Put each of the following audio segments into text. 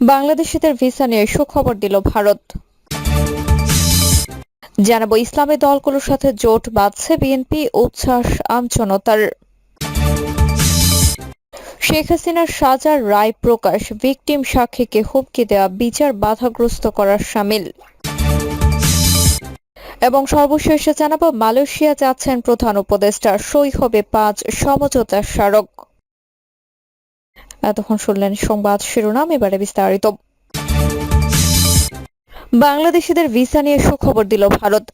বাংলাদেশিদের ভিসা নিয়ে সুখবর দিল ভারত। জানাব, ইসলামী দলগুলোর সাথে জোট বাঁধছে বিএনপি, উচ্ছ্বাস, আমজনতার। শেখ হাসিনার সাজার রায় প্রকাশ, ভিকটিম সাক্ষীকে হুমকি দেওয়া বিচার বাধাগ্রস্ত করার সামিল। এবং সর্বশেষে জানাব, মালয়েশিয়া যাচ্ছেন প্রধান উপদেষ্টা, সই হবে পাঁচ সমঝোতার স্মারক। এতক্ষণ শুনলেন সংবাদ শিরোনাম এবারে বিস্তারিত। বাংলাদেশিদের ভিসা নিয়ে সুখবর দিল ভারত।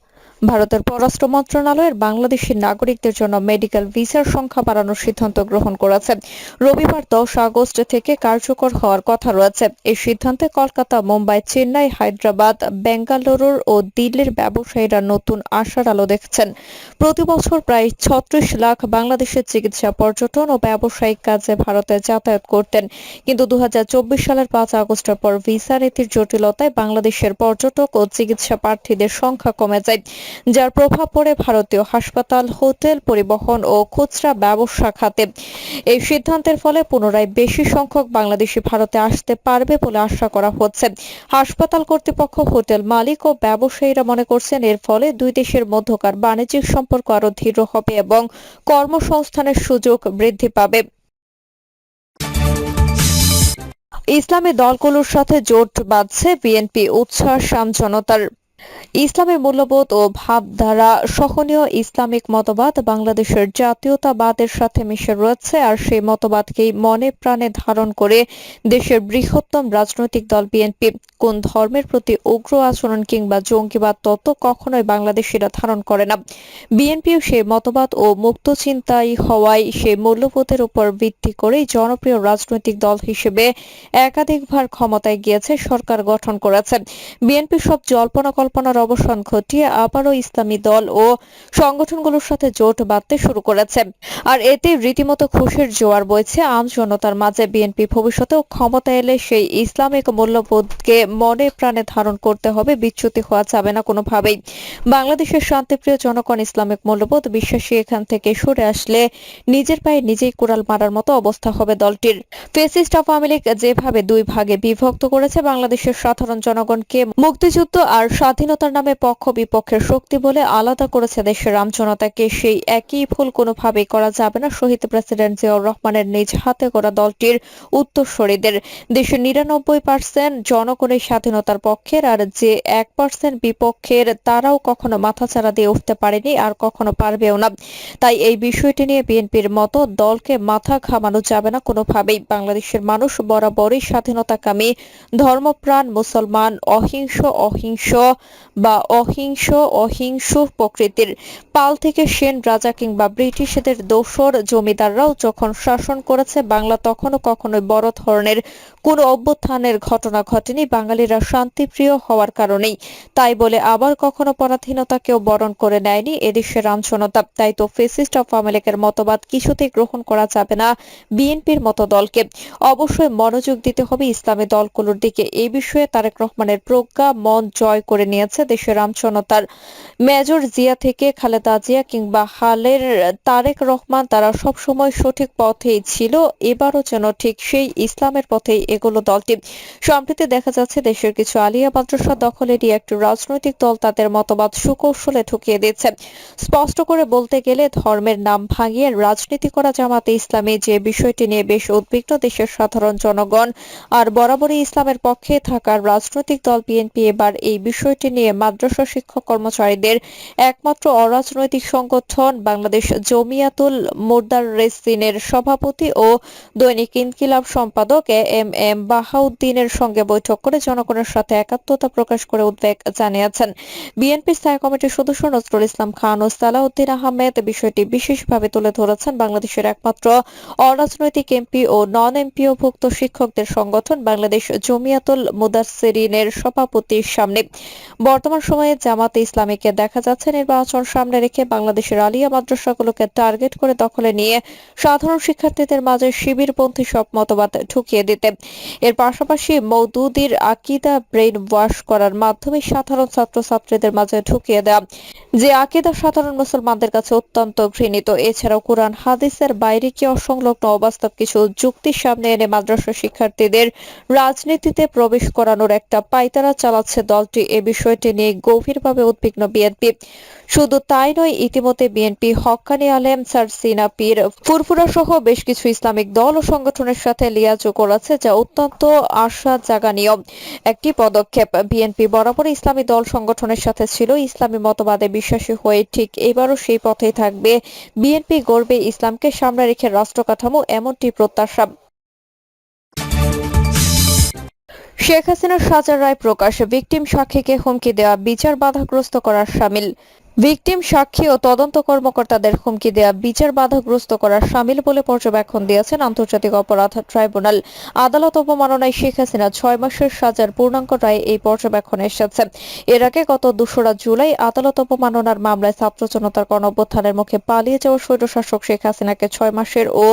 ভারতের পররাষ্ট্র মন্ত্রণালয়ের বাংলাদেশি নাগরিকদের জন্য মেডিকেল ভিসার সংখ্যা বাড়ানোর সিদ্ধান্ত গ্রহণ করেছে। রবিবার দশ আগস্ট থেকে কার্যকর হওয়ার কথা রয়েছে। এই সিদ্ধান্তে কলকাতা, মুম্বাই, চেন্নাই, হায়দ্রাবাদ, বেঙ্গালুরুর ও দিল্লির ব্যবসায়ীরা নতুন আশার আলো দেখছেন। প্রতি বছর প্রায় ছত্রিশ লাখ বাংলাদেশের চিকিৎসা, পর্যটন ও ব্যবসায়িক কাজে ভারতে যাতায়াত করতেন। কিন্তু দু হাজার চব্বিশ সালের পাঁচ আগস্টের পর ভিসা নীতির জটিলতায় বাংলাদেশের পর্যটক ও চিকিৎসা প্রার্থীদের সংখ্যা কমে যায়। যার প্রভাব পড়ে ভারতীয় হাসপাতাল, হোটেল পরিবহন ও খুচরা ব্যবসা খাতে। এই সিদ্ধান্তের ফলে পুনরায় বেশি সংখ্যক বাংলাদেশি ভারতে আসতে পারবে বলে আশা করা হচ্ছে। হাসপাতাল কর্তৃপক্ষ, হোটেল মালিক ও ব্যবসায়ীরা মনে করছেন এর ফলে দুই দেশের মধ্যকার বাণিজ্যিক সম্পর্ক আরও দৃঢ় হবে এবং কর্মসংস্থানের সুযোগ বৃদ্ধি পাবে। ইসলামী দলগুলোর সাথে জোট বাঁধছে বিএনপি, উচ্ছ্বাস, আমজনতার ইসলামী মূল্যবোধ ও ভাবধারা, সহনীয় ইসলামিক মতবাদ, বাংলাদেশের জাতীয়তাবাদের সাথে মিশে রয়েছে আর সেই মতবাদকেই মনে প্রাণে ধারণ করে দেশের বৃহত্তম রাজনৈতিক দল বিএনপি। কোন ধর্মের প্রতি উগ্র আচরণ কিংবা জঙ্গিবাদ তত্ত্ব কখনোই বাংলাদেশিরা ধারণ করে না। বিএনপিও সেই মতবাদ ও মুক্ত চিন্তাই হওয়ায় সেই মূল্যবোধের উপর ভিত্তি করেই জনপ্রিয় রাজনৈতিক দল হিসেবে একাধিকবার ক্ষমতায় গিয়েছে সরকার গঠন করেছে। বিএনপি সব জল্পনা কল্পনার অবসান ঘটিয়ে আবারও ইসলামী দল ও সংগঠনগুলোর সাথে জোট বাঁধতে শুরু করেছে। আর এতে রীতিমতো খুশির জোয়ার বইছে আম জনতার মাঝে। বিএনপি ভবিষ্যতেও ক্ষমতা এলে সেই ইসলামিক মূল্যবোধকে মনে প্রাণে ধারণ করতে হবে, বিচ্যুতি হওয়া যাবে না কোনোভাবেই। বাংলাদেশের শান্তিপ্রিয় জনগণ ইসলামিক মূল্যবোধ বিশ্বাসী এখান থেকে সরে আসলে নিজের পায়ে নিজেই কুড়াল মারার মতো অবস্থা হবে দলটির। ফেসিস্ট আওয়ামী লীগ যেভাবে দুই ভাগে বিভক্ত করেছে, বাংলাদেশের সাধারণ জনগণকে মুক্তিযুদ্ধ আর স্বাধীনতার নামে পক্ষ বিপক্ষের শক্তি বলে আলাদা করেছে দেশের আমজনতাকে সেই একই ভুল কোনোভাবেই করা যাবে না, শহীদ প্রেসিডেন্ট জিয়াউর রহমানের নিজ হাতে করা দলটির উত্তরসূরিদের। দেশের নিরানব্বই পার্সেন্ট জনগণের স্বাধীনতার পক্ষের, আর যে এক পার্সেন্ট বিপক্ষের তারাও কখনো মাথাচাড়া দিয়ে উঠতে পারেনি আর কখনো পারবেও না। তাই এই বিষয়টি নিয়ে বিএনপির মতো দলকে মাথা ঘামানো যাবে না কোনোভাবেই। বাংলাদেশের মানুষ বরাবরই স্বাধীনতাকামী, ধর্মপ্রাণ, মুসলমান, অহিংস অহিংস বা অহিংস অহিংস প্রকৃতির পাল থেকে সেন রাজা কিংবা ব্রিটিশদের দোসর জমিদাররাও যখন শাসন করেছে বাংলা, তখনও কখনোই বড় ধরনের কোনো অভ্যুত্থানের ঘটনা ঘটেনি। বাঙালিরা শান্তিপ্রিয় হওয়ার কারণেই তাই বলে আবার কখনো পরাধীনতাকেও বরণ করে নেয়নি এদেশের রামজনতা তাই তো ফেসিস্ট অফ আমেরিকার মতবাদ কিছুতেই গ্রহণ করা যাবে না বিএনপির মতো দলকে। অবশ্যই মনোযোগ দিতে হবে ইসলামী দলগুলোর দিকে। এ বিষয়ে তারেক রহমানের প্রজ্ঞা, মন জয় করে নিয়েছে দেশের রামজনতার মেজর জিয়া থেকে খালেদা জিয়া কিংবা হালের তারেক রহমান, তারা সবসময় সঠিক পথেই ছিল, এবারও যেন ঠিক সেই ইসলামের পথেই এগুলো দলটি। সম্প্রতি দেখা যাচ্ছে, দেশের কিছু আলিয়া মাদ্রাসা দখলেরই একটি রাজনৈতিক দল তাদের মতবাদ সুকৌশলে ঠুকিয়ে দিচ্ছে স্পষ্ট করে বলতে গেলে, ধর্মের নাম ভাঙিয়ে রাজনীতি করা জামাতে ইসলামী যে বিষয়টি নিয়ে বেশ উদ্বিগ্ন দেশের সাধারণ জনগণ, আর বরাবরই ইসলামের পক্ষে থাকার রাজনৈতিক দল বিএনপি এবার এই বিষয়টি নিয়ে মাদ্রাসা শিক্ষক কর্মচারীদের একমাত্র অরাজনৈতিক সংগঠন বাংলাদেশ জমিয়াতুল মুদাররেসিনের সভাপতি ও দৈনিক ইনকিলাব সম্পাদক এম এম বাহাউদ্দিনের সঙ্গে বৈঠক করে জনগণের সাথে একাত্মতা প্রকাশ করে উদ্বেগ জানিয়েছেন। বিএনপি স্থায়ী কমিটির সদস্য নজরুল ইসলাম খান ও সালাউদ্দিন আহমেদ বিষয়টি বিশেষভাবে তুলে ধরেছেন। বাংলাদেশের একমাত্র অরাজনৈতিক এমপি ও নন এমপিও ভুক্ত শিক্ষকদের সংগঠন বাংলাদেশ জমিয়াতুল মুদাসসিরিনের সভাপতির সামনে। বর্তমান সময়ে জামাতে ইসলামীকে দেখা যাচ্ছে, নির্বাচন সামনে রেখে বাংলাদেশের আলিয়া মাদ্রাসাগুলোকে টার্গেট করে দখলে নিয়ে সাধারণ শিক্ষার্থীদের মাঝে শিবিরপন্থী সব মতবাদ ঢুকিয়ে দিতে। এর পাশাপাশি মৌদুদির আকিদা ব্রেইন ওয়াশ করার মাধ্যমে সাধারণ ছাত্রছাত্রীদের মাঝে ঢুকিয়ে দেওয়া, যে আকিদা সাধারণ মুসলমানদের কাছে অত্যন্ত ঘৃণিত। এছাড়াও কোরআন, হাদিসের বাইরে কি অসংলগ্ন অবাস্তব কিছু যুক্তির সামনে এনে মাদ্রাসা শিক্ষার্থীদের রাজনীতিতে প্রবেশ করানোর একটা পাইতারা চালাচ্ছে দলটি। এ বিষয়টি নিয়ে গভীরভাবে উদ্বিগ্ন বিএনপি। শুধু তাই নয়, ইতিমধ্যে বিএনপি হক্কানি আলেম স্যার সিনা পীর ফুরফুরা সহ বেশ কিছু ইসলামিক দল ও সংগঠনের সাথে লিয়াজো করেছে, যা অত্যন্ত আশা জাগানীয় একটি পদক্ষেপ। বিএনপি বরাবর ইসলামী দল সংগঠনের সাথে ছিল, ইসলামী মতবাদে বিশ্বাসী হয়ে ঠিক এবারও সেই পথেই থাকবে। বিএনপি গর্বে ইসলামকে সামনে রেখে রাষ্ট্র কাঠামো এমনটি প্রত্যাশা। শেখ হাসিনার সাজার রায় প্রকাশ ভিকটিম সাক্ষীকে হুমকি দেওয়া বিচার বাধাগ্রস্ত করার সামিল। ভিকটিম, সাক্ষী ও তদন্ত কর্মকর্তাদের হুমকি দেওয়া বিচার বাধাগ্রস্ত করার সামিল বলে পর্যবেক্ষণ দিয়েছেন আন্তর্জাতিক অপরাধ ট্রাইব্যুনাল। আদালত অবমাননায় শেখ হাসিনা ছয় মাসের সাজার পূর্ণাঙ্গ রায় এই পর্যবেক্ষণে এসেছে। এর আগে গত দোসরা জুলাই আদালত অবমাননার মামলায় ছাত্র জনতার গণঅভ্যুত্থানের মুখে পালিয়ে যাওয়া স্বৈরশাসক শেখ হাসিনাকে ছয় মাসের ও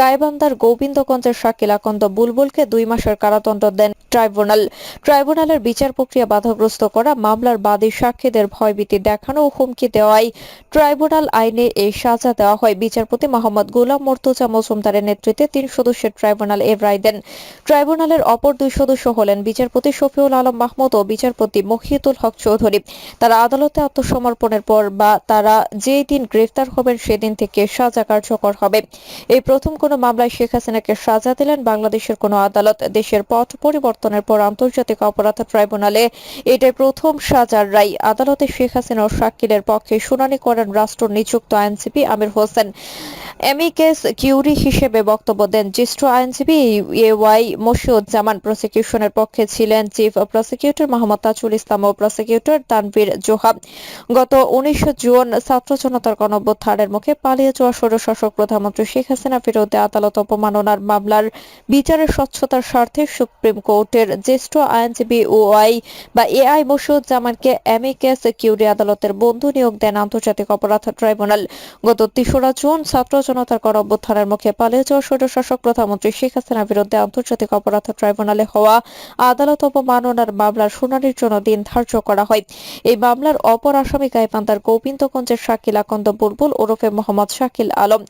গাইবান্ধার গোবিন্দগঞ্জের শাকিল আকন্দ বুলবুলকে দুই মাসের কারাদণ্ড দেন ট্রাইব্যুনাল। ট্রাইব্যুনালের বিচার প্রক্রিয়া বাধাগ্রস্ত করা, মামলার বাদী সাক্ষীদের ভয়ভীতি দেখানো হুমকি দেওয়ায় ট্রাইব্যুনাল আইনে এই সাজা দেওয়া হয়। বিচারপতি মোহাম্মদ গোলাম মর্তুজা মজুমদারের নেতৃত্বে তিন সদস্যের ট্রাইব্যুনাল এ রায় দেন। ট্রাইব্যুনালের অপর দুই সদস্য হলেন বিচারপতি শফিউল আলম মাহমুদ ও বিচারপতি মহিতুল হক চৌধুরী। তারা আদালতে আত্মসমর্পণের পর বা তারা যেই দিন গ্রেফতার হবেন সেদিন থেকে সাজা কার্যকর হবে। এই প্রথম কোনো মামলায় শেখ হাসিনাকে সাজা দিলেন বাংলাদেশের কোনো আদালত। দেশের পথ পরিবর্তনের পর আন্তর্জাতিক অপরাধ ট্রাইব্যুনালে এটাই প্রথম সাজার রায়। আদালতে শেখ হাসিনা ও শাকিলের পক্ষে শুনানি করেন রাষ্ট্র নিযুক্ত আইনজীবী আমির হোসেন। এমিকেস কিউরি হিসেবে বক্তব্য দেন জ্যেষ্ঠ আইনজীবী এ ওয়াই মশিউজ্জামান। প্রসিকিউশনের পক্ষে ছিলেন চিফ প্রসিকিউটর মোহাম্মদ তাজুল ইসলাম ও প্রসিকিউটর তানভীর জোহাব গত উনিশ জুন ছাত্র জনতার গণঅভ্যুত্থানের মুখে পালিয়ে যাওয়া স্বৈরশাসক প্রধানমন্ত্রী শেখ হাসিনার বিরুদ্ধে আদালত অপমাননার মামলার বিচারের স্বচ্ছতার স্বার্থে সুপ্রিম কোর্টের জ্যেষ্ঠ আইনজীবী ওআই বা এ এআই মশিউজ্জামানকে এমিকেস কিউরি আদালতের বন্ধু নিয়োগ দেন আন্তর্জাতিক অপরাধ ট্রাইব্যুনাল। গত তেসরা জুন ছাত্র জনতার গণ অভ্যুত্থানের মুখে পালিয়ে যাওয়া স্বৈরশাসক প্রধানমন্ত্রী শেখ হাসিনার বিরুদ্ধে আন্তর্জাতিক অপরাধ ট্রাইব্যুনালে হওয়া আদালত অবমাননার মামলার শুনানির জন্য দিন ধার্য করা হয়। এই মামলার অপর আসামি গাইবান্ধার গোবিন্দগঞ্জের শাকিল আকন্দ বুলবুল ওরফে মোহাম্মদ শাকিল আলম।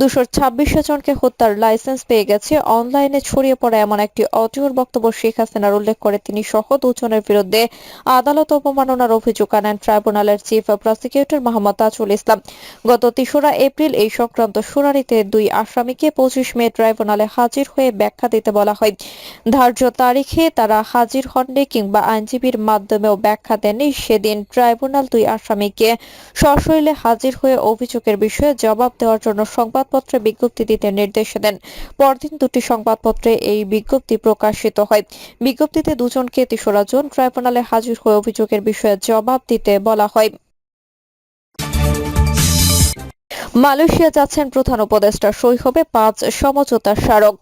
দুশো ছাব্বিশ জনকে হত্যার লাইসেন্স পেয়ে গেছে। অনলাইনে ছড়িয়ে পড়া এমন একটি অডিওর বক্তব্য শেখ হাসিনার উল্লেখ করে তিনি সহ দুজনের বিরুদ্ধে আদালত অবমাননার অভিযোগ আনেন। ট্রাইব্যুনালের চিফ প্রসিকিউটর মোহাম্মদ তাজুল ইসলাম গত তেসরা এপ্রিল এই সংক্রান্ত শুনানিতে দুই আসামিকে পঁচিশ মে ট্রাইব্যুনালে হাজির হয়ে ব্যাখ্যা দিতে বলা হয়। ধার্য তারিখে তারা হাজির হননি কিংবা আইনজীবীর মাধ্যমেও ব্যাখ্যা দেননি, সেদিন ট্রাইব্যুনাল দুই আসামিকে সশরীরে হাজির হয়ে অভিযোগের বিষয়ে জবাব দেওয়ার জন্য সংবাদপত্রে বিজ্ঞপ্তি দিতে নির্দেশ দেন। পরদিন দুটি সংবাদপত্রে এই বিজ্ঞপ্তি প্রকাশিত হয়। বিজ্ঞপ্তিতে দুজনকে তেসরা জুন ট্রাইব্যুনালে হাজির হয়ে অভিযোগের বিষয়ে জবাব দিতে বলা হয়। মালয়েশিয়া যাচ্ছেন প্রধান উপদেষ্টা সই হবে পাঁচ সমঝোতা স্মারক।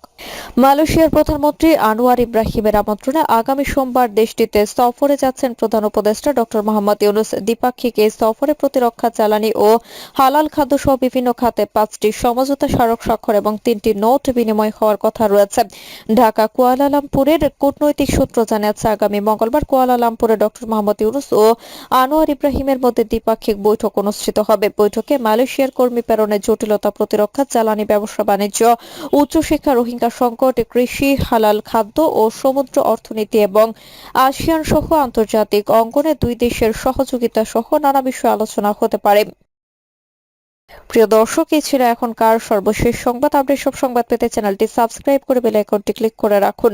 মালয়েশিয়ার প্রধানমন্ত্রী আনোয়ার ইব্রাহিমের আমন্ত্রণে আগামী সোমবার দেশটিতে সফরে যাচ্ছেন প্রধান উপদেষ্টা ডক্টর মোহাম্মদ ইউনুস। দ্বিপাক্ষিক এই সফরে প্রতিরক্ষা, জ্বালানি ও হালাল খাদ্য সহ বিভিন্ন খাতে পাঁচটি সমঝোতা স্মারক স্বাক্ষর এবং তিনটি নোট বিনিময় হওয়ার কথা রয়েছে। ঢাকা কুয়ালালামপুরের কূটনৈতিক সূত্র জানিয়েছে, আগামী মঙ্গলবার কুয়ালালামপুরে ডক্টর মোহাম্মদ ইউনুস ও আনোয়ার ইব্রাহিমের মধ্যে দ্বিপাক্ষিক বৈঠক অনুষ্ঠিত হবে। বৈঠকে মালয়েশিয়ার কর্মী প্রেরণের জটিলতা প্রতিরক্ষা, জ্বালানি ব্যবসা, বাণিজ্য, উচ্চশিক্ষা, রোহিঙ্গা সংকট কৃষি, হালাল খাদ্য ও সমুদ্র অর্থনীতি এবং আসিয়ান সহ আন্তর্জাতিক অঙ্গনে দুই দেশের সহযোগিতা সহ নানা বিষয়ে আলোচনা হতে পারে। প্রিয় দর্শক, এই ছিল এখনকার সর্বশেষ সংবাদ। আপডেট সব সংবাদ পেতে চ্যানেলটি সাবস্ক্রাইব করে বেল আইকনটি ক্লিক করে রাখুন।